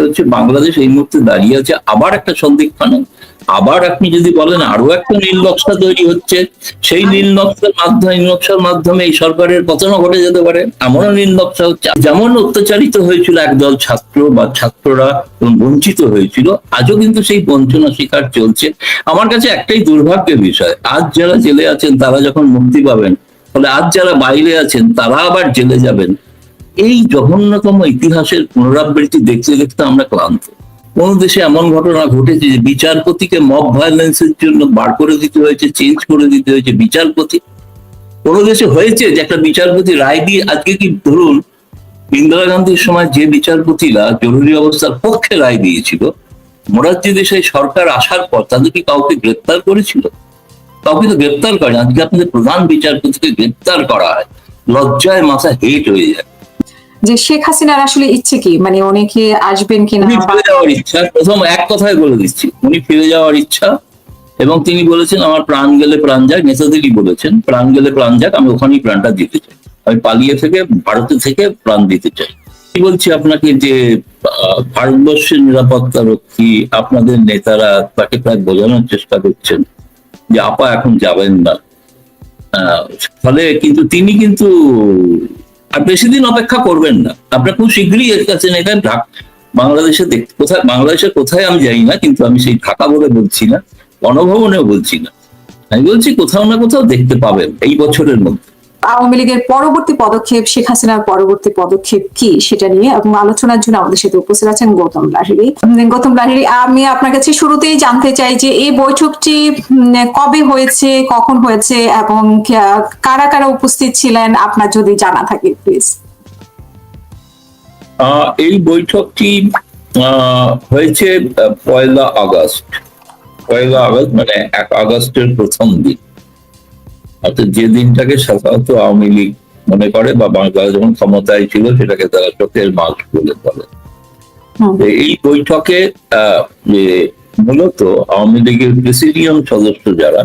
সেটা হচ্ছে বাংলাদেশ এই মুহূর্তে দাঁড়িয়ে আছে আবার একটা সন্দিক্ষণে আবার আপনি যদি বলেন আরও একটা নীল নকশা তৈরি হচ্ছে, সেই নীল নকশার মাধ্যমে নকশার মাধ্যমে এই সরকারের পতনও ঘটে যেতে পারে, এমনও নীল নকশা হচ্ছে, যেমন অত্যাচারিত হয়েছিল একদল ছাত্র বা ছাত্ররা বঞ্চিত হয়েছিল, আজও কিন্তু সেই বঞ্চনা শিকার চলছে। আমার কাছে একটাই দুর্ভাগ্যের বিষয়, আজ যারা জেলে আছেন তারা যখন মুক্তি পাবেন ফলে আজ যারা বাইরে আছেন তারা আবার জেলে যাবেন। এই জঘন্যতম ইতিহাসের পুনরাবৃত্তি দেখতে দেখতে আমরা ক্লান্ত। কোন দেশে এমন ঘটনা ঘটেছে যে বিচারপতিকে মব ভায়োলেন্সের জন্য বার করে দিতে হয়েছে চেঞ্জ করে দিতে হয়েছে বিচারপতি? কোন দেশে হয়েছে যে একটা বিচারপতি রায় দিয়ে আজকে কি ধরুন ইন্দিরা গান্ধীর সময় যে বিচারপতিরা জরুরি অবস্থার পক্ষে রায় দিয়েছিল, মোরারজি দেশাই সরকার আসার পর তাদের কি কাউকে গ্রেপ্তার করেছিল? কাউকে তো গ্রেপ্তার করে আজকে আপনাদের প্রধান বিচারপতিকে গ্রেপ্তার করা হয়। লজ্জায় মাথা হেট হয়ে যায়। যে শেখ হাসিনার আসলে ইচ্ছে কি? মানে উনি কি আসবেন কিনা? ফিরে যাওয়ার ইচ্ছা। প্রথম এক কথায় বলে দিচ্ছি। উনি ফিরে যাওয়ার ইচ্ছা এবং তিনি বলেছেন, আমার প্রাণ গেলে প্রাণ যাক। নেতাদেরই বলেছেন? প্রাণ গেলে প্রাণ যাক, আমি ওখানেই প্রাণটা দিতে চাই। আমি পালিয়ে থেকে, ভারতে থেকে প্রাণ দিতে চাই। কি বলছি আপনাকে যে ভারতবর্ষের নিরাপত্তা রক্ষী আপনাদের নেতারা তাকে প্রায় বোঝানোর চেষ্টা করছেন যে, আপা এখন যাবেন না। ফলে কিন্তু তিনি কিন্তু আর বেশি দিন অপেক্ষা করবেন না। আপনার খুব শীঘ্রই এর কাছে এখানে বাংলাদেশে দেখতে কোথায় বাংলাদেশের কোথায় আমি জানি না, কিন্তু আমি সেই ঢাকা বলে বলছি না গণভবনেও বলছি না। আমি বলছি কোথাও না কোথাও দেখতে পাবেন, এই বছরের মধ্যে। আওয়ামী লীগের পরবর্তী পদক্ষেপ শেখ হাসিনার পরবর্তী পদক্ষেপ কি সেটা নিয়ে এবং আলোচনার জন্য আমাদের সাথে উপস্থিত আছেন গৌতম উম, গৌতম লাহিড়ী আমি আপনার কাছে শুরুতেই জানতে চাই যে এই বৈঠকটি কবে হয়েছে কখন হয়েছে এবং কারা কারা উপস্থিত ছিলেন আপনার যদি জানা থাকে প্লিজ এই বৈঠকটি হয়েছে পয়লা আগস্ট। পয়লা আগস্ট মানে এক আগস্টের প্রথম দিন। অর্থাৎ যে দিনটাকে সাধারণত আওয়ামী লীগ মনে করে বা বাংলাদেশ যখন ক্ষমতায় ছিল সেটাকে তারা চোখের মাস বলে বলে। এই বৈঠকে মূলত আওয়ামী লীগের প্রেসিডিয়াম সদস্য যারা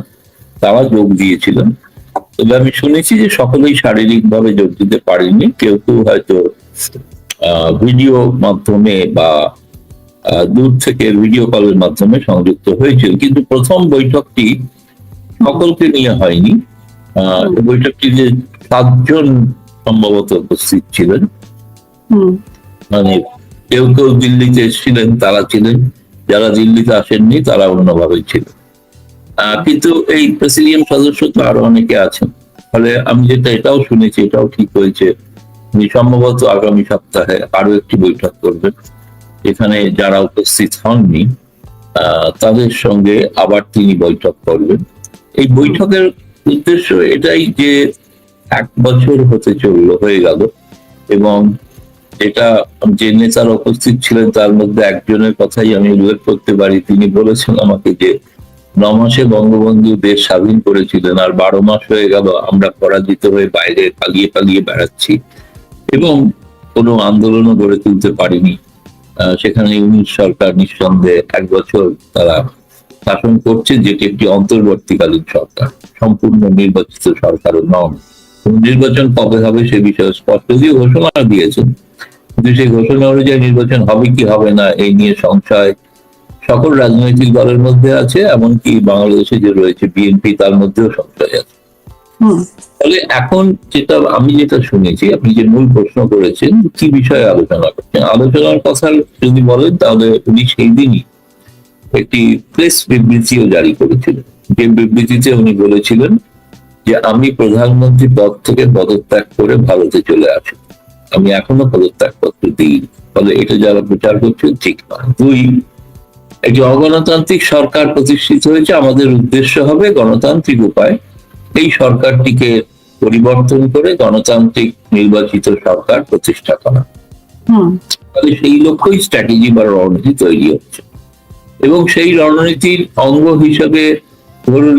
তারা যোগ দিয়েছিলেন। তবে আমি শুনেছি যে সকলেই শারীরিকভাবে যোগ দিতে পারেনি কেউ কেউ হয়তো আহ, ভিডিও মাধ্যমে বা দূর থেকে ভিডিও কলের মাধ্যমে সংযুক্ত হয়েছিল। কিন্তু প্রথম বৈঠকটি সকলকে নিয়ে হয়নি। বৈঠকটি যে সাতজন সম্ভবত উপস্থিত ছিলেন। মানে কেউ কেউ দিল্লিতে এসেছিলেন তারা ছিলেন। যারা দিল্লিতে আসেননি তারা অন্যভাবে ছিল কিন্তু এই প্রেসিডিয়াম সদস্য তো আরও অনেকে আছেন। ফলে আমি যেটা এটাও শুনেছি এটাও ঠিক হয়েছে। সম্ভবত আগামী সপ্তাহে আরও একটি বৈঠক করবেন। এখানে যারা উপস্থিত হননি আহ, তাদের সঙ্গে আবার তিনি বৈঠক করবেন। এই বৈঠকের উদ্দেশ্য এটাই যে এক বছর হতে চলল, হয়ে গেল। এবং এটা যে নেতার উপস্থিত ছিলেন, তার মধ্যে একজনের কথাই আমি উল্লেখ করতে পারি। তিনি বলেছেন আমাকে যে ন মাসে বঙ্গবন্ধু দেশ স্বাধীন করেছিলেন আর বারো মাস হয়ে গেল, আমরা পরাজিত হয়ে বাইরে পালিয়ে পালিয়ে বেড়াচ্ছি। এবং কোনো আন্দোলনও গড়ে তুলতে পারিনি। সেখানে ইউনিট সরকার নিঃসন্দেহে এক বছর তারা শাসন করছে যেটি একটি অন্তর্বর্তীকালীন সরকার সম্পূর্ণ নির্বাচিত সরকারও নন। নির্বাচন কবে হবে সে বিষয়ে স্পষ্ট দিয়ে ঘোষণা দিয়েছেন কিন্তু সেই ঘোষণা অনুযায়ী নির্বাচন হবে কি হবে না এই নিয়ে সংশয় সকল রাজনৈতিক দলের মধ্যে আছে এমনকি বাংলাদেশে যে রয়েছে বিএনপি তার মধ্যেও সংশয় আছে। তাহলে এখন যেটা আমি যেটা শুনেছি আপনি যে মূল প্রশ্ন করেছেন কি বিষয়ে আলোচনা করছেন? আলোচনার কথা যদি বলেন তাহলে উনি সেই দিনই একটি প্রেস বিবৃতিও জারি করেছিলেন। যে বিবৃতিতে উনি বলেছিলেন যে আমি প্রধানমন্ত্রী পদ থেকে পদত্যাগ করে ভারতে চলে আসি। আমি এখনও পদত্যাগ পত্র দিই ফলে এটা যারা প্রচার করছে ঠিক নয়। দুই একটি অগণতান্ত্রিক সরকার প্রতিষ্ঠিত হয়েছে। আমাদের উদ্দেশ্য হবে গণতান্ত্রিক উপায়। এই সরকারটিকে পরিবর্তন করে গণতান্ত্রিক নির্বাচিত সরকার প্রতিষ্ঠা করা। সেই লক্ষ্যই স্ট্র্যাটেজি বা রণনীতি তৈরি হচ্ছে। এবং সেই রণনীতির অঙ্গ হিসেবে ধরুন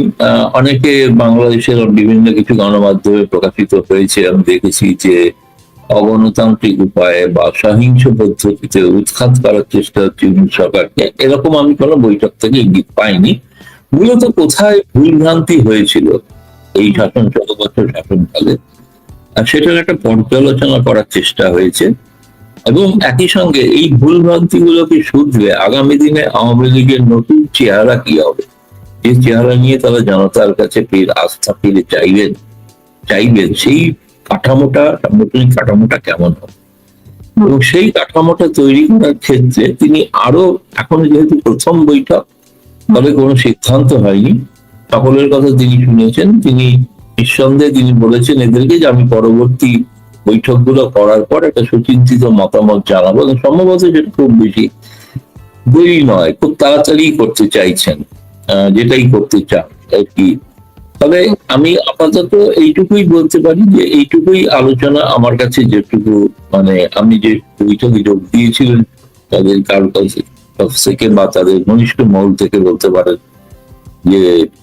অনেকে বাংলাদেশের বিভিন্ন কিছু গণমাধ্যমে প্রকাশিত হয়েছে। আমি দেখেছি যে অগণতান্ত্রিক উপায়ে বা সহিংস পদ্ধতিতে উৎখাত করার চেষ্টা হচ্ছে সরকারকে। এরকম আমি কোনো বৈঠক থেকে ইঙ্গিত পাইনি। মূলত কোথায় ভুলভ্রান্তি হয়েছিল এই শাসন চোদ্দ বছর শাসনকালে, আর সেটার একটা পর্যালোচনা করার চেষ্টা হয়েছে। এবং একই সঙ্গে এই ভুল ভ্রান্তি গুলোকে শুধরে আগামী দিনে আওয়ামী লীগের নতুন চেহারা কি হবে? যে চেহারা নিয়ে তারা জনতার কাছে ফির আস্থা ফিরে চাইবেন চাইবেন, সেই কাঠামোটা, নতুন কাঠামোটা কেমন হবে? এবং সেই কাঠামোটা তৈরি করার ক্ষেত্রে তিনি আরও, এখন যেহেতু প্রথম বৈঠক ফলে কোনো সিদ্ধান্ত হয়নি। সকলের কথা তিনি শুনেছেন, তিনি নিঃসন্দেহে তিনি বলেছেন এদেরকে যে আমি পরবর্তী বৈঠকগুলো করার পর একটা সুচিন্তিত মতামত জানাব। সম্ভবত সেটা খুব বেশি দেরি নয়, খুব তাড়াতাড়ি করতে চাইছেন যেটাই করতে চান আর কি। তবে আমি আপাতত এইটুকুই বলতে পারি যে এইটুকুই আলোচনা আমার কাছে যেটুকু মানে আমি যে বৈঠকে যোগ দিয়েছিলেন, তাদের কারও থেকে বা তাদের ঘনিষ্ঠ মহল থেকে বলতে পারেন যে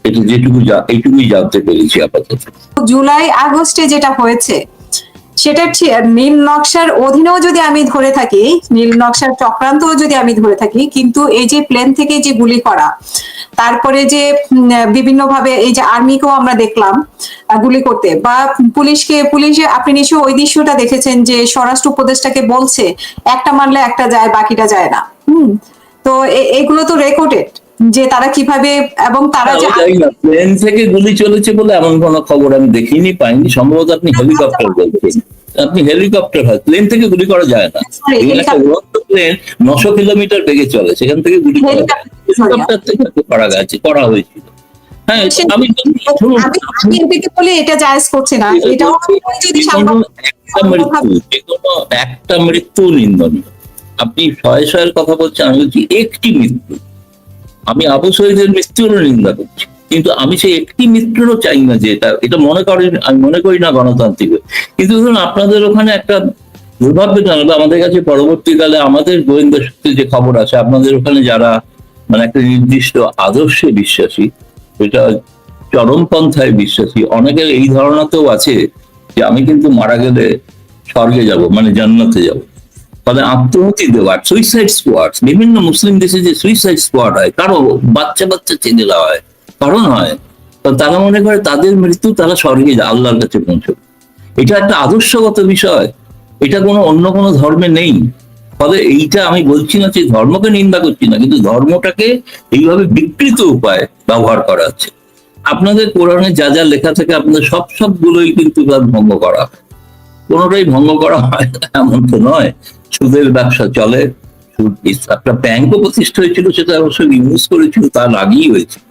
এটা যেটুকু এইটুকুই জানতে পেরেছি আপাতত। জুলাই আগস্টে যেটা হয়েছে সেটা ঠি- নীল নকশার অধীনেও যদি আমি ধরে থাকি, নীল নকশার চক্রান্তও যদি আমি ধরে থাকি, কিন্তু এই যে প্লেন থেকে যে গুলি করা, তারপরে যে বিভিন্ন ভাবে এই যে আর্মিকেও আমরা দেখলাম গুলি করতে, বা পুলিশকে, পুলিশে আপনি নিশ্চয়ই ওই দৃশ্যটা দেখেছেন যে স্বরাষ্ট্র উপদেষ্টাকে বলছে, একটা মারলে একটা যায়, বাকিটা যায় না। হুম, তো এগুলো তো রেকর্ডেড যে তারা কীভাবে এবং তারা যে প্লেন থেকে গুলি চলেছে বলে এমন কোনো খবর আমি দেখিনি পাইনি। সম্ভবত আপনি হেলিকপ্টার বলছেন। আপনি হেলিকপ্টার হয়। প্লেন থেকে গুলি করা যায় না। প্লেন নশো কিলোমিটার বেগে চলে। সেখান থেকে গুলি করা হেলিকপ্টার থেকে করা গেছে করা হয়েছিল। হ্যাঁ আমি বলে এটা জায়েজ করছি না। এটাও যদি যে কোনো সাংবাদিক একটা মৃত্যু একটা মৃত্যু নিন্দনীয়। আপনি শয়ে শয়ের কথা বলছেন আমি বলছি একটি মৃত্যু। আমি আবু শহীদের মৃত্যুরও নিন্দা করছি। কিন্তু আমি সেই একটি মৃত্যুরও চাই না যে এটা এটা মনে করি আমি মনে করি না গণতান্ত্রিক কিন্তু ধরুন আপনাদের ওখানে একটা দুর্ভাগ্যজনক, আমাদের কাছে পরবর্তীকালে আমাদের গোয়েন্দা সূত্রে যে খবর আছে, আপনাদের ওখানে যারা মানে একটা নির্দিষ্ট আদর্শে বিশ্বাসী, এটা চরমপন্থায় বিশ্বাসী, অনেকের এই ধারণাতেও আছে যে আমি কিন্তু মারা গেলে স্বর্গে যাব মানে জান্নাতে যাব। ফলে আত্মহতি দেওয়ার সুইসাইড স্কোয়াড বিভিন্ন মুসলিম দেশে যে সুইসাইড স্কোয়াড হয় কারও বাচ্চা বাচ্চা ছেলেরা হয়, কারণ হয় তারা মনে করে তাদের মৃত্যু তারা স্বর্গে আল্লাহর কাছে পৌঁছবে এটা একটা আদর্শগত বিষয়, এটা কোনো অন্য কোনো ধর্মে নেই। ফলে এইটা আমি বলছি না যে ধর্মকে নিন্দা করছি না, কিন্তু ধর্মটাকে এইভাবে বিকৃত উপায় ব্যবহার করা হচ্ছে। আপনাদের কোরআনে যা যা লেখা থাকে, আপনাদের সব সবগুলোই কিন্তু ভঙ্গ করা। কোনোটাই ভঙ্গ করা হয় এমন তো নয়। সুদের ব্যবসা চলে একটা ব্যাংকও প্রতিষ্ঠা হয়েছিল, সেটা অবশ্য ইউজ করেছিল তার আগেই হয়েছিল।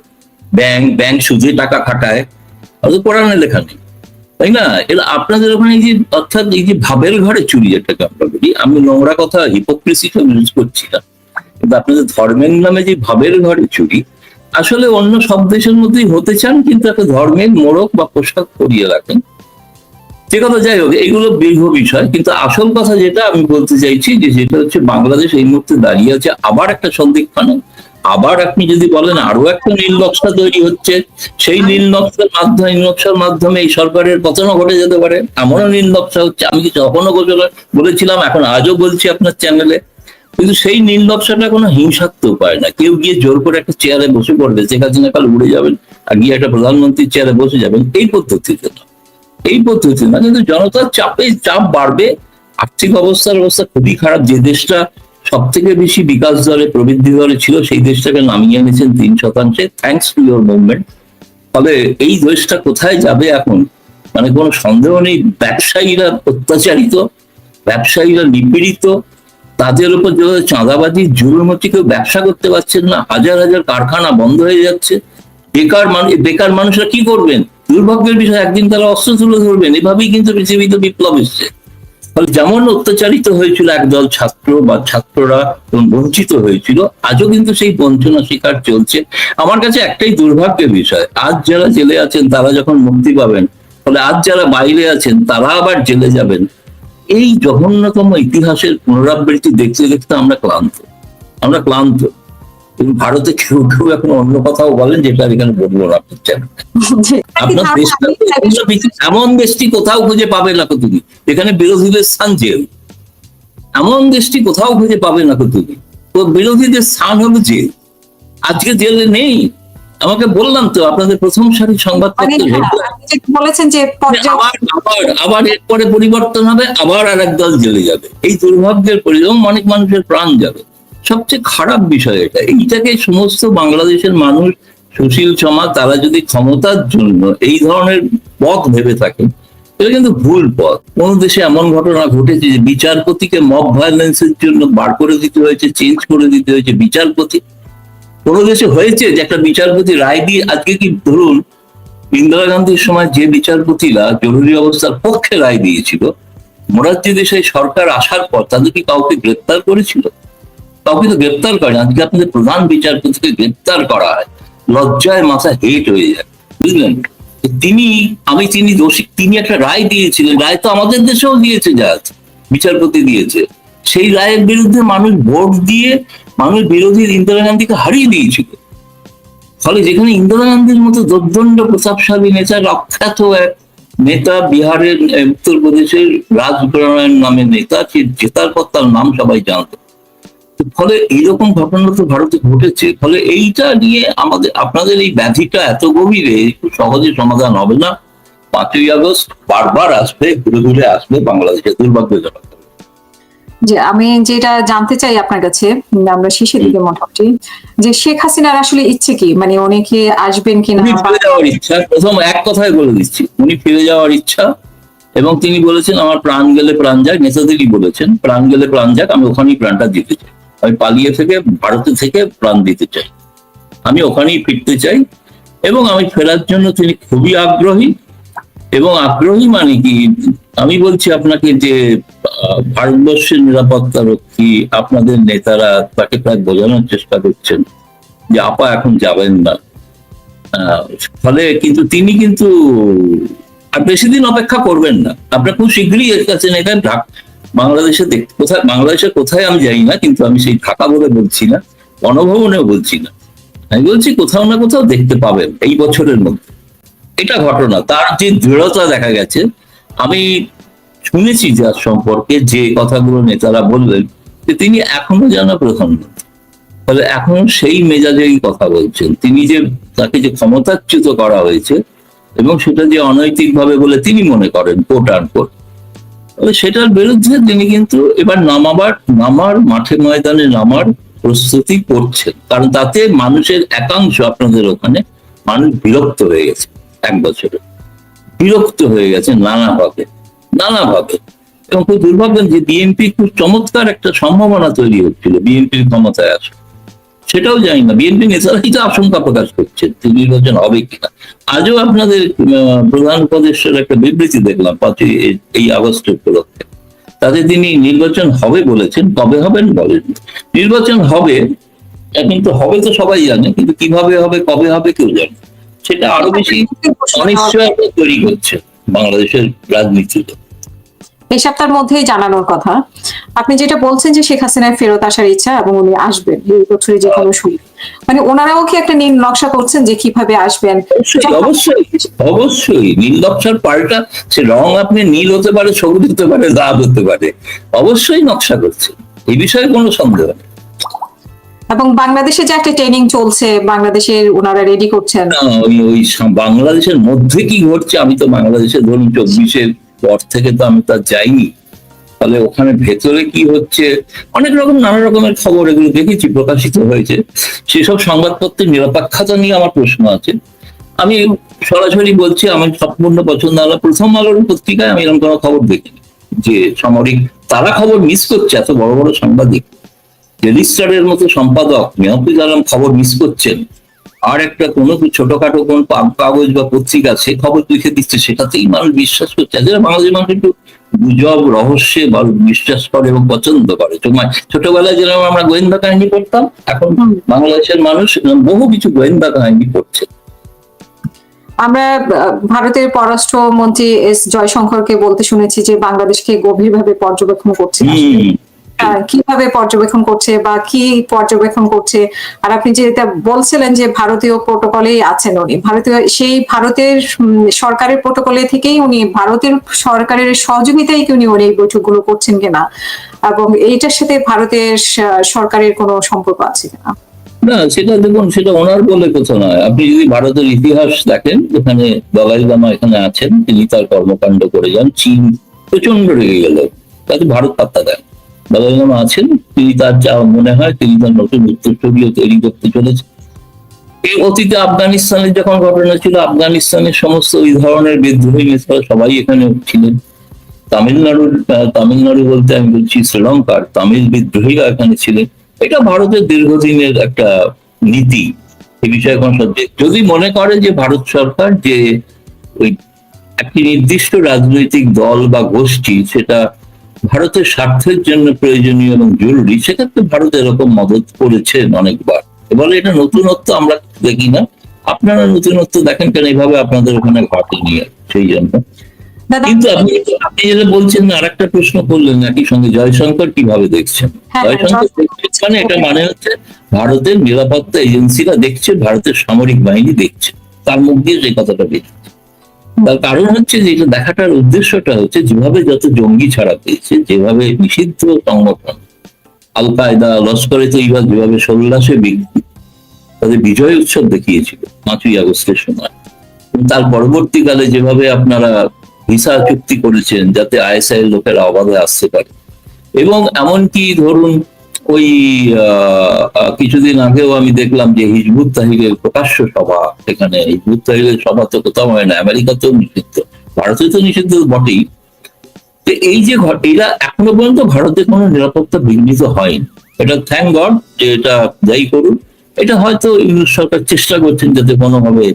ব্যাংক ব্যাংক সুদে টাকা খাটায়, অত কোরআনে লেখা নেই। তাই না? এটা আপনাদের ওখানে যে অর্থাৎ এই যে ভাবের ঘরে চুরি যেটাকে আমরা বলি, আমি নোংরা কথা হিপোক্রেসি সব ইউজ করছি না। কিন্তু আপনাদের ধর্মের নামে যে ভাবের ঘরে চুরি, আসলে অন্য সব দেশের মধ্যেই হতে চান, কিন্তু একটা ধর্মের মোড়ক বা পোশাক পরিয়ে রাখেন। যে কথা, যাই হোক, এগুলো দীর্ঘ বিষয়, কিন্তু আসল কথা যেটা আমি বলতে চাইছি যে যেটা হচ্ছে বাংলাদেশ এই মুহূর্তে দাঁড়িয়ে আছে আবার একটা সন্দিক্ষণে আবার আপনি যদি বলেন আরও একটা নীল নকশা তৈরি হচ্ছে, সেই নীল নকশার মাধ্যমে, নীল নকশার মাধ্যমে এই সরকারের পতনও ঘটে যেতে পারে, এমনও নীল নকশা হচ্ছে, আমি কিছু তখনও গোচর- বলেছিলাম, এখন আজও বলছি আপনার চ্যানেলে। কিন্তু সেই নীল নকশাটা কোনো হিংসাত্মক পায় না। কেউ গিয়ে জোর করে একটা চেয়ারে বসে পড়বে, শেখ হাসিনা কাল উড়ে যাবেন, আর গিয়ে একটা প্রধানমন্ত্রীর চেয়ারে বসে যাবেন, এই পদ্ধতিতে না। এই পদ্ধতি না কিন্তু জনতার চাপে চাপ বাড়বে, আর্থিক অবস্থার অবস্থা খুবই খারাপ। যে দেশটা সব থেকে বেশি বিকাশ দরে, প্রবৃদ্ধি দরে ছিল, সেই দেশটাকে নামিয়ে এনেছেন তিন শতাংশে থ্যাংকস টু ইউর মুভমেন্ট ফলে এই দেশটা কোথায় যাবে এখন? মানে কোনো সন্দেহ নেই, ব্যবসায়ীরা অত্যাচারিত, ব্যবসায়ীরা নিপীড়িত, তাদের উপর যেভাবে চাঁদাবাজি জুলুম হচ্ছে কেউ ব্যবসা করতে পারছেন না, হাজার হাজার কারখানা বন্ধ হয়ে যাচ্ছে। বেকার মানুষ বেকার মানুষরা কি করবেন? দুর্ভাগ্যের বিষয়, একদিন তারা অস্ত্র তুলে ধরবেন। এভাবেই কিন্তু পৃথিবীতে বিপ্লব এসছে। ফলে যেমন অত্যাচারিত হয়েছিল একদল ছাত্র বা ছাত্ররা বঞ্চিত হয়েছিল, আজও কিন্তু সেই বঞ্চনা শিকার চলছে। আমার কাছে একটাই দুর্ভাগ্যের বিষয়, আজ যারা জেলে আছেন, তারা যখন মুক্তি পাবেন, ফলে আজ যারা বাইরে আছেন, তারা আবার জেলে যাবেন। এই জঘন্যতম ইতিহাসের পুনরাবৃত্তি দেখতে দেখতে আমরা ক্লান্ত। আমরা ক্লান্ত। কিন্তু ভারতে কেউ কেউ এখন অন্য কথাও বলেন যেটা আমি এখানে বলব না আপনার এমন দেশটি কোথাও খুঁজে পাবে না কো তুমি এখানে বিরোধীদের স্থান জেল। এমন দেশটি কোথাও খুঁজে পাবে না কো তুমি তো বিরোধীদের স্থান হলো জেল। আজকে জেলে নেই। আমাকে বললাম তো আপনাদের প্রথম সারি মানে সংবাদপত্র হ্যাঁ, বলেছেন যে আবার আবার আবার এরপরে পরিবর্তন হবে আবার আর এক দল জেলে যাবে। এই দুর্ভাগ্যের পরিণাম অনেক মানুষের প্রাণ যাবে। সবচেয়ে খারাপ বিষয় এটা। এইটাকে সমস্ত বাংলাদেশের মানুষ সুশীল সমাজ, তারা যদি ক্ষমতার জন্য এই ধরনের পথ ভেবে থাকেন এটা কিন্তু ভুল পথ। কোন দেশে এমন ঘটনা ঘটেছে যে বিচারপতিকে মব ভায়োলেন্সের জন্য বার করে দিতে হয়েছে চেঞ্জ করে দিতে হয়েছে বিচারপতি? কোন দেশে হয়েছে যে একটা বিচারপতি রায় দিয়ে, আজকে কি ধরুন ইন্দিরা গান্ধীর সময় যে বিচারপতিরা জরুরি অবস্থার পক্ষে রায় দিয়েছিল, মোরারজি দেশে সরকার আসার পর তাদের কি কাউকে গ্রেপ্তার করেছিল? কাউকে তো গ্রেপ্তার করে। আজকে আপনাদের প্রধান বিচারপতিকে গ্রেপ্তার করা হয়, লজ্জায় মাথা হেট হয়ে যায়। বুঝলেন? তিনি, আমি তিনি দোষী, তিনি একটা রায় দিয়েছিলেন। রায় তো আমাদের দেশেও দিয়েছে জাজ বিচারপতি দিয়েছে। সেই রায়ের বিরুদ্ধে মানুষ ভোট দিয়ে মানুষ বিরোধী ইন্দিরা গান্ধীকে হারিয়ে দিয়েছিল। ফলে যেখানে ইন্দিরা গান্ধীর মতো দুর্দণ্ড প্রতাপশালী নেতা অখ্যাত এক নেতা, বিহারের, উত্তরপ্রদেশের রাজনারায়ণ নামে নেতা, সে জেতার পর তার নাম সবাই জানতো। ফলে এইরকম ঘটনা তো ভারতে ঘটেছে ফলে এইটা নিয়ে আমাদের আপনাদের এই ব্যাধিটা এত গভীরে একটু সহজে সমাধান হবে না। পাঁচই আগস্ট বারবার আসবে ঘুরে ঘুরে আসবে বাংলাদেশের দুর্ভাগ্যজনক যে আমি যেটা জানতে চাই আপনার কাছে আমরা শেষের দিকে মোটামুটি যে শেখ হাসিনার আসলে ইচ্ছে কি? মানে উনি কি আসবেন কিনা? ফিরে যাওয়ার ইচ্ছা প্রথম এক কথায় বলে দিচ্ছি উনি ফিরে যাওয়ার ইচ্ছা এবং তিনি বলেছেন আমার প্রাণ গেলে প্রাণ যাক নেতাদেরই বলেছেন প্রাণ গেলে প্রাণ যাক আমি ওখানেই প্রাণটা দিতে চাই। আমি পালিয়ে থেকে ভারতে থেকে প্রাণ দিতে চাই। আমি ওখানেই ফিরতে চাই এবং আমি ফেরার জন্য তিনি খুবই আগ্রহী এবং আগ্রহী মানে কি? আমি বলছি আপনাকে যে ভারতবর্ষের নিরাপত্তা রক্ষী আপনাদের নেতারা তাকে প্রায় বোঝানোর চেষ্টা করছেন যে আপা এখন যাবেন না। ফলে কিন্তু তিনি কিন্তু আর বেশি দিন অপেক্ষা করবেন না। আপনার খুব শীঘ্রই এর কাছে ঢাক বাংলাদেশে দেখ, কোথায়, বাংলাদেশে কোথায় আমি জানি না, কিন্তু আমি সেই ঢাকা বলে বলছি না গণভবনেও বলছি না। আমি বলছি কোথাও না কোথাও দেখতে পাবেন এই বছরের মধ্যে। এটা ঘটনা, তার যে দৃঢ়তা দেখা গেছে, আমি শুনেছি যার সম্পর্কে যে কথাগুলো নেতারা বললেন, যে তিনি এখনও যেন প্রধানমন্ত্রী ফলে এখন সেই মেজাজেই কথা বলছেন। তিনি যে তাকে যে ক্ষমতাচ্যুত করা হয়েছে, এবং সেটা যে অনৈতিকভাবে বলে তিনি মনে করেন কোট আন কোট তবে সেটার বিরুদ্ধে তিনি কিন্তু এবার নামাবার, নামার, মাঠে ময়দানে নামার প্রস্তুতি করছেন। কারণ তাতে মানুষের একাংশ আপনাদের ওখানে মানুষ বিরক্ত হয়ে গেছে এক বছরে। বিরক্ত হয়ে গেছে নানাভাবে নানাভাবে। এবং খুব দুর্ভাগ্য যে বিএনপি খুব চমৎকার একটা সম্ভাবনা তৈরি হচ্ছিল বিএনপির ক্ষমতায় আসে। সেটাও জানি না। বিএনপি নেতারাই তো আশঙ্কা প্রকাশ করছেন যে নির্বাচন হবে কিনা। আজও আপনাদের প্রধান উপদেষ্টার একটা বিবৃতি দেখলাম পাঁচই এই- এই আগস্ট উপলক্ষে। তাতে তিনি নির্বাচন হবে বলেছেন কবে হবেন বলেন নির্বাচন হবে এখন তো হবে তো সবাই জানে কিন্তু কীভাবে হবে কবে হবে কেউ জানে সেটা আরও বেশি অনিশ্চয়তা তৈরি করছে বাংলাদেশের রাজনীতিতে। এই সপ্তাহের মধ্যেই জানানোর কথা। আপনি যেটা বলছেন যে শেখ হাসিনার ফেরত আসার ইচ্ছা এবং উনি আসবেন এই বছরে যে কোনো সময়। মানে ওনারাও কি একটা নীল নকশা করছেন যে কীভাবে আসবেন? অবশ্যই অবশ্যই নীল নকশার পাল্টা সে রং আপনি নীল হতে পারে সবুজ হতে পারে লাল হতে পারে। অবশ্যই নকশা করছে। এই বিষয়ে কোনো সন্দেহ নেই। এবং বাংলাদেশে যে একটা ট্রেনিং চলছে বাংলাদেশের ওনারা রেডি করছেন। না, ওই ওই বাংলাদেশের মধ্যে কি ঘটছে আমি তো বাংলাদেশে ধরুন চব্বিশের পর থেকে তো আমি তা যাইনি। ফলে ওখানে ভেতরে কি হচ্ছে, অনেক রকম নানা রকমের খবর এগুলো দেখেছি, প্রকাশিত হয়েছে। সেসব সংবাদপত্রের নিরপেক্ষতা নিয়ে আমার প্রশ্ন আছে। আমি সরাসরি বলছি, আমার সম্পূর্ণ পছন্দ হলো প্রথম আলোর পত্রিকায় আমি এরকম কোনো খবর দেখিনি। যে সামরিক, তারা খবর মিস করছে, এত বড় বড় সাংবাদিক। রেজিস্টারের মতো সম্পাদক মেহফিজ আলম খবর মিস করছেন আর একটা কোনো ছোটখাটো কোন কাগজ বা পত্রিকা সে খবর লিখে দিচ্ছে সেটাতেই মানুষ বিশ্বাস করছে। যারা বাংলাদেশের মানুষ একটু গুজব রহস্যে বা বিশ্বাস করে এবং পছন্দ করে। তোমার ছোটবেলায় যেরকম আমরা গোয়েন্দা কাহিনী পড়তাম এখন বাংলাদেশের মানুষ বহু কিছু গোয়েন্দা কাহিনী পড়ছে। আমরা ভারতের পররাষ্ট্রমন্ত্রী এস জয়শঙ্করকে বলতে শুনেছি যে বাংলাদেশকে গভীরভাবে পর্যবেক্ষণ করছে কীভাবে পর্যবেক্ষণ করছে বা কি পর্যবেক্ষণ করছে? আর আপনি যেটা বলছিলেন যে ভারতীয় প্রোটোকলেই আছেন উনি, ভারতীয়, সেই ভারতের সরকারের প্রোটোকলে থেকেই উনি, ভারতের সরকারের সহযোগিতায় উনি এই বৈঠকগুলো করছেন কিনা? এবং এইটার সাথে ভারতের সরকারের কোনো সম্পর্ক আছে কিনা? না, সেটা দেখুন, সেটা ওনার বলে কথা নয়। আপনি যদি ভারতের ইতিহাস দেখেন এখানে দলাই লামা এখানে আছেন, তিনি তার কর্মকাণ্ড করে যান, চীন প্রচণ্ড রেগে গেল। তাতে ভারত পাত্তা দেন লামা আছেন, তিনি তার যা মনে হয় তিনি তার নতুন উত্তরসূরীয় তৈরি করতে চলেছেন। এই অতীতে আফগানিস্তানের যখন ঘটনা ছিল, আফগানিস্তানের সমস্ত ওই ধরনের বিদ্রোহী নেতারা সবাই এখানে ছিলেন। তামিলনাড়ুর তামিলনাড়ু বলতে আমি বলছি শ্রীলঙ্কার তামিল বিদ্রোহীরা এখানে ছিলেন। এটা ভারতের দীর্ঘদিনের একটা নীতি। এ বিষয়ে কোনো সন্দেহ যদি মনে করে যে ভারত সরকার যে ওই একটি নির্দিষ্ট রাজনৈতিক দল বা গোষ্ঠী, সেটা ভারতের স্বার্থের জন্য প্রয়োজনীয় এবং জরুরি সেক্ষেত্রে ভারত এরকম মদত করেছেন অনেকবার। বলে এটা নতুনত্ব আমরা দেখি না। আপনারা নতুনত্ব দেখেন কেন? এইভাবে আপনাদের ওখানে ঘটেনি আর, সেই জন্য। কিন্তু আপনি আপনি যেটা বলছেন না আরেকটা প্রশ্ন করলেন একই সঙ্গে জয়শঙ্কর কীভাবে দেখছেন? হ্যাঁ, জয়শঙ্কর জয়শঙ্কর দেখছেন মানে এটা মানে হচ্ছে ভারতের নিরাপত্তা এজেন্সিরা দেখছে ভারতের সামরিক বাহিনী দেখছে। তার মুখ দিয়ে সেই কথাটা বেরোচ্ছে তার কারণ হচ্ছে যে এটা দেখাটার উদ্দেশ্যটা হচ্ছে যেভাবে যত জঙ্গি ছাড়া পেয়েছে যেভাবে নিষিদ্ধ সংগঠন, আল কায়দা, লস্করে তৈবা যেভাবে সন্ন্যাসে ব্যক্তি তাদের বিজয় উৎসব দেখিয়েছিল পাঁচই আগস্টের সময়। তার পরবর্তীকালে যেভাবে আপনারা ভিসা চুক্তি করেছেন যাতে আইএসআই লোকেরা অবাধে আসতে পারে। এবং এমনকি ধরুন ওই কিছুদিন আগেও আমি দেখলাম যে হিজবুত তাহিরের প্রকাশ্য সভা এখানে হিজবুত তাহিরের সভা তো কোথাও হয় না, আমেরিকাতেও নিষিদ্ধ ভারতে তো নিষিদ্ধ বটেই। এই যে এরা এখনও পর্যন্ত ভারতে কোনো নিরাপত্তা বিঘ্নিত হয়নি। এটা থ্যাংক গড যে এটা যাই করুন এটা হয়তো ইংরেজ সরকার চেষ্টা করছেন যাতে কোনোভাবে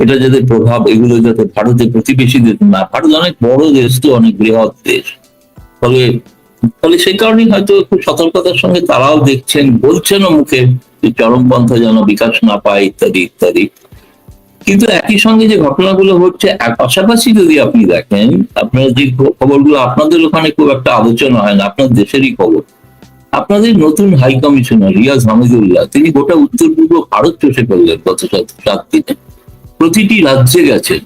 এটা যাতে প্রভাব, এগুলো যাতে ভারতের প্রতিবেশীদের না, ভারত অনেক বড় দেশ তো, অনেক বৃহৎ দেশ। ফলে ফলে সেই কারণেই হয়তো খুব সতর্কতার সঙ্গে তারাও দেখছেন বলছেনও মুখে চরমপন্থা যেন বিকাশ না পায়, ইত্যাদি ইত্যাদি। কিন্তু একই সঙ্গে যে ঘটনাগুলো হচ্ছে পাশাপাশি যদি আপনি দেখেন, আপনার যে খবরগুলো আপনাদের ওখানে খুব একটা আলোচনা হয় না, আপনার দেশেরই খবর। আপনাদের নতুন হাই কমিশনার রিয়াজ হামিদুল্লাহ, তিনি গোটা উত্তর পূর্ব ভারত চষে ফেললেন গত সাত দিনে। প্রতিটি রাজ্যে গেছেন।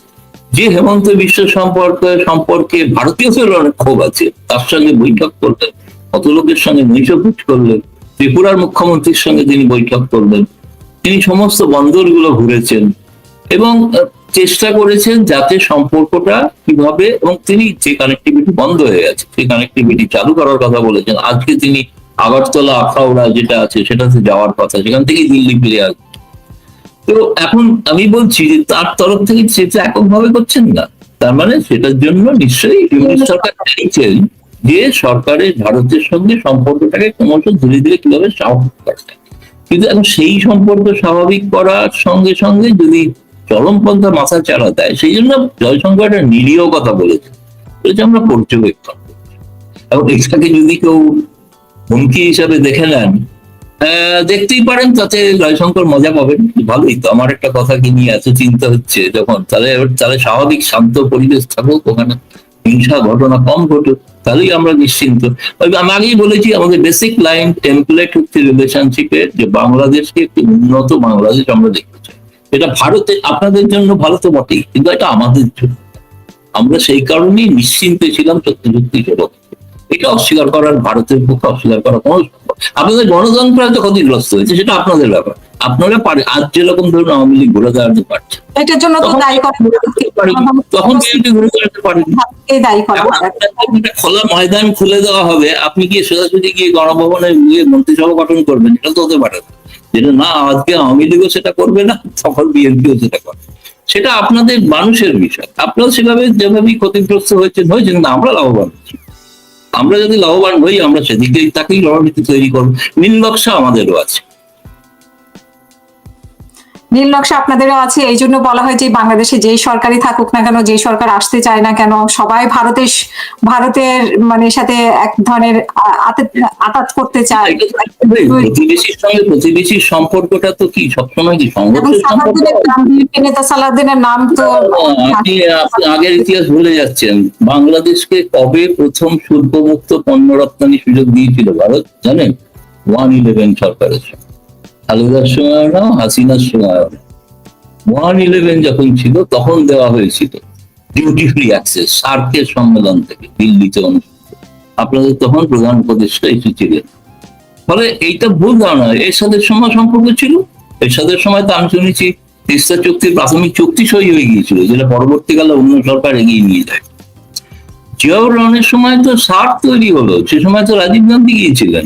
যে হেমন্ত বিশ্ব সম্পর্কে সম্পর্কে ভারতীয়দের অনেক ক্ষোভ আছে, তার সঙ্গে বৈঠক করলেন কত লোকের সঙ্গে নৈশভোজ করলেন, ত্রিপুরার মুখ্যমন্ত্রীর সঙ্গে তিনি বৈঠক করলেন, তিনি সমস্ত বন্দরগুলো ঘুরেছেন এবং চেষ্টা করেছেন যাতে সম্পর্কটা কীভাবে এবং তিনি যে কানেক্টিভিটি বন্ধ হয়ে গেছে, সেই কানেক্টিভিটি চালু করার কথা বলেছেন। আজকে তিনি আগরতলা আখাউড়া যেটা আছে, সেটাতে যাওয়ার কথা, সেখান থেকেই দিল্লি ফিরে আসবে তো এখন আমি বলছি যে তার তরফ থেকে সেটা এককভাবে করছেন না। তার মানে সেটার জন্য নিশ্চয়ই সরকার চাইছেন যে সরকারের ভারতের সঙ্গে সম্পর্কটাকে ক্রমশ ধীরে ধীরে কীভাবে স্বাভাবিক করা কিন্তু এখন সেই সম্পর্ক স্বাভাবিক করার সঙ্গে সঙ্গে যদি চরমপন্থা মাথা চালা দেয়, সেই জন্য জয়শঙ্কর একটা নিরীহ কথা বলেছে। বলেছে আমরা পর্যবেক্ষণ করছি। এবং এটাকে যদি কেউ হুমকি হিসাবে দেখে নেন দেখতেই পারেন, তাতে জয়শঙ্কর মজা পাবেন। ভালোই তো, আমার একটা কথা কি নিয়ে এত চিন্তা হচ্ছে যখন, তাহলে তাহলে স্বাভাবিক শান্ত পরিবেশ থাকুক, ওখানে হিংসা ঘটনা কম ঘটুক, তাহলেই আমরা নিশ্চিন্ত। আমি আগেই বলেছি, আমাদের বেসিক লাইন টেমপ্লেট হচ্ছে রিলেশনশিপের যে বাংলাদেশকে একটি উন্নত বাংলাদেশ আমরা দেখতে চাই। এটা ভারতে, আপনাদের জন্য ভালো তো বটেই, কিন্তু এটা আমাদের জন্য। আমরা সেই কারণেই নিশ্চিন্তে ছিলাম সত্যি সত্যি জগৎ এটা অস্বীকার করার ভারতের পক্ষে অস্বীকার করা কোনো আপনাদের গণতন্ত্র হয়তো ক্ষতিগ্রস্ত হয়েছে সেটা আপনাদের ব্যাপার। আপনারা পারে আজ যেরকম ধরুন আওয়ামী লীগ ঘুরে দাঁড়াতে পারছে। এটার জন্য তো দায়ী করা তখন বিএনপি ঘুরে দাঁড়াতে পারেনি। হয়। খোলা ময়দান খুলে দেওয়া হবে। আপনি গিয়ে সোজাসুজি গিয়ে গণভবনে গিয়ে মন্ত্রিসভা গঠন করবেন? এটা তো হতে পারে না। যেটা না আজকে আওয়ামী লীগও সেটা করবে না তখন বিএনপিও সেটা করবে। সেটা আপনাদের মানুষের বিষয়। আপনারা সেভাবে যেভাবেই ক্ষতিগ্রস্ত হয়েছেন হয়েছেন আমরা লাভবান হচ্ছি আমরা যদি লাভবান হই আমরা সেদিক দিয়ে তাকেই রণনীতি তৈরি করব। নকশা আমাদেরও আছে। নীল নকশা আপনাদেরও আছে এই জন্য বলা হয় যে বাংলাদেশে যেই সরকারই থাকুক না কেন যেই সরকার আসতে চায় না কেন সবাই ভারতের ভারতের মানে সাথে এক ধরনের আতাত করতে চায়। প্রতিবেশীর সঙ্গে প্রতিবেশীর সম্পর্কটা তো কি? সবসময় কি নেতা নাম তো আপনি আপনি আগের ইতিহাস ভুলে যাচ্ছেন। বাংলাদেশকে কবে প্রথম শুল্কমুক্ত পণ্য রপ্তানি সুযোগ দিয়েছিল ভারত? জানেন? ওয়ান ইলেভেন সরকারের সময় খালেদার সময় না হাসিনার সময় ওয়ান ইলেভেন যখন ছিল, তখন দেওয়া হয়েছিল ডিউটি ফ্রি অ্যাক্সেস সার্কের সম্মেলন থেকে দিল্লিতে অনুষ্ঠিত। আপনাদের তখন প্রধান উপদেষ্টা এসেছিলেন ফলে এইটা ভুল ধারণা। এরশাদের সময় সম্পর্ক ছিল। এরশাদের সময় তো আমি শুনেছি, তিস্তা চুক্তির প্রাথমিক চুক্তি সই হয়ে গিয়েছিল, যেটা পরবর্তীকালে অন্য সরকার এগিয়ে নিয়ে যায়। জিয়াউর রহমানের সময় তো সার্ক তৈরি হলো। সে সময় তো রাজীব গান্ধী গিয়েছিলেন।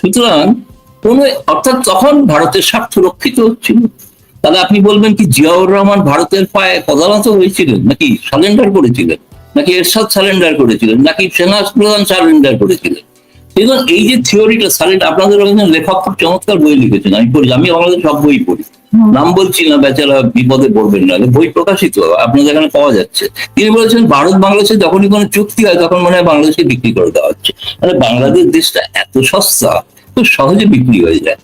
সুতরাং অর্থাৎ তখন ভারতের স্বার্থ রক্ষিত হচ্ছিল। তাহলে আপনি বলবেন কি জিয়াউর রহমান ভারতের পায়ে পদানত হয়েছিলেন? নাকি সারেন্ডার করেছিলেন? নাকি এরশাদ সারেন্ডার করেছিলেন? নাকি সেনা প্রধান সারেন্ডার করেছিলেন? এবং এই যে থিওরিটা সারেন্ডার আপনাদের একজন লেখক খুব চমৎকার বই লিখেছেন। আমি পড়ি আমি আমাদের সব বই পড়ি। নাম বলছি না বেচারা বিপদে পড়বেন না। বই প্রকাশিত আপনাদের এখানে পাওয়া যাচ্ছে। তিনি বলেছেন ভারত বাংলাদেশে যখনই কোনো চুক্তি হয় তখন মনে হয় বাংলাদেশকে বিক্রি করে দেওয়া হচ্ছে। মানে বাংলাদেশ দেশটা এত সস্তা। খুব সহজে বিক্রি হয়ে যায়।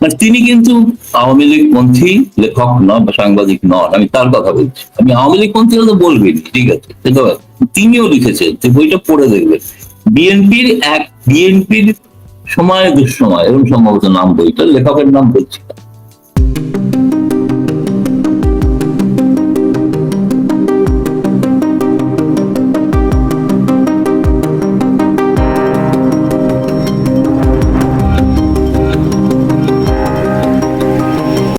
মানে তিনি কিন্তু আওয়ামী লীগ পন্থী, লেখক নন বা সাংবাদিক নন, আমি তার কথা বলছি। আমি আওয়ামী লীগ পন্থী হলে বলবেন ঠিক আছে। তিনিও লিখেছেন যে বইটা পড়ে দেখবেন। বিএনপির এক, বিএনপির সময় দুঃসময় এবং সম্ভবত নাম বইটা, লেখকের নাম বলছি।